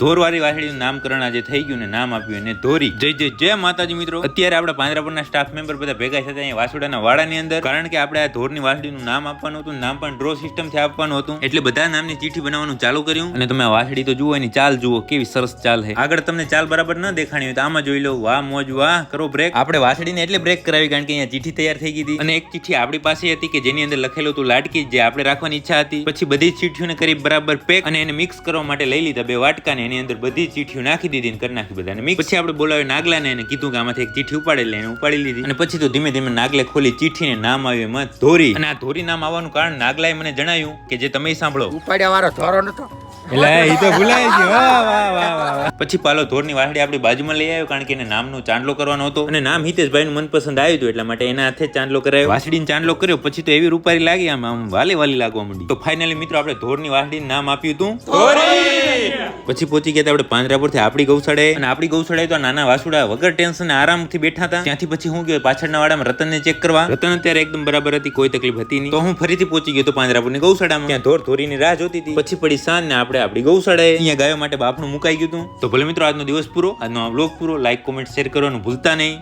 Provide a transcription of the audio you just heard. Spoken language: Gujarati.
ધોરવાળી વાછડીનું નામકરણ આજે થઈ ગયું ને નામ આપ્યું એને ધોરી. જય જય જય માતાજી મિત્રો. અત્યારે આપણે પાંજરાપુરના સ્ટાફ મેમ્બર બધા ભેગા થતા અહીંયા વાસુડાના વાડાની અંદર. કારણ કે આપણે આ ધોરની વાછડીનું નામ આપવાનું હતું નામ પણ ડ્રો સિસ્ટમથી આપવાનું હતું. એટલે બધા નામની ચીઠી બનાવવાનું ચાલુ કર્યું. અને તમે વાછડી તો જુઓ એની ચાલ જુઓ કેવી સરસ ચાલ છે. આગળ તમને ચાલ બરાબર ન દેખાણી હોય તો આમાં જોઈ લો. વાહ મોજ વાહ કરો બ્રેક આપણે વાછડીને એટલે બ્રેક કરાવી કારણ કે અહીંયા ચીઠી તૈયાર થઈ ગઈ હતી. અને એક ચીઠી આપણી પાસે હતી કે જેની અંદર લખેલું હતું લાડકી જે આપણે રાખવાની ઈચ્છા હતી. પછી બધી ચીઠીઓને કરી બરાબર પેક અને એને મિક્સ કરવા માટે લઈ લીધા બે વાટકા ને એની અંદર બધી ચીઠીઓ નાખી દીધી ને કરી નાખી બધાને. મિક્સ પછી આપણે બોલાવી નાગલાને એને કીધું કે આમાંથી એક ચીઠી ઉપાડી લે એને ઉપાડી લીધી. અને પછી તો ધીમે ધીમે નાગલે ખોલી ચીઠીને નામ આવ્યું એમાં ધોરી. અને આ ધોરી નામ આવવાનું કારણ નાગલાએ મને જણાયું કે જે તમે સાંભળો. ઉપાડ્યા વાળો ધોરો નતો. તો ભૂલાઈ ગયો. વાહ વાહ પછી પાલો ધોરની વાહડી આપણી બાજુમાં લઈ આવ્યો કારણ કે એને નામનો ચાંદલો કરવાનો હતો. અને નામ હિતેશભાઈ નું મનપસંદ આવ્યું હતું એટલા માટે એના હાથે જ ચાંદલો કરાયો. વાસડીને ચાંદલો કર્યો પછી તો એવી રૂપારી લાગી આમ આમ વાલી વાલી લાગવા માંડી. તો ફાઇનલી મિત્રો આપણે ધોરની વાહડીને નામ આપ્યું હતું. પછી પહોંચી ગયા આપણે પાંજરાપુરથી આપણી ગૌશાળે અને આપણી ગૌશાળે તો નાના વાસુડા વગર ટેન્શન આરામથી બેઠા હતા. ત્યાંથી પછી હું ગયો પાછળના વાડામાં રતનને ચેક કરવા. રતન અત્યારે એકદમ બરાબર હતી કોઈ તકલીફ હતી નહીં. તો હું ફરીથી પહોંચી ગયો તો પાંજરાપુરની ગૌશાળામાં. ત્યાં ધોર ધોરીની રાહ જોતી હતી. પછી પડી સાંજ ને આપણે આપણી ગૌશાળાએ અહીંયા ગાયો માટે બાપનું મુકાઈ ગયું હતું. તો ભલે મિત્રો આજનો દિવસ પૂરો આજનો આ બ્લોગ પૂરો લાઈક કોમેન્ટ શેર કરવાનું ભૂલતા નહીં.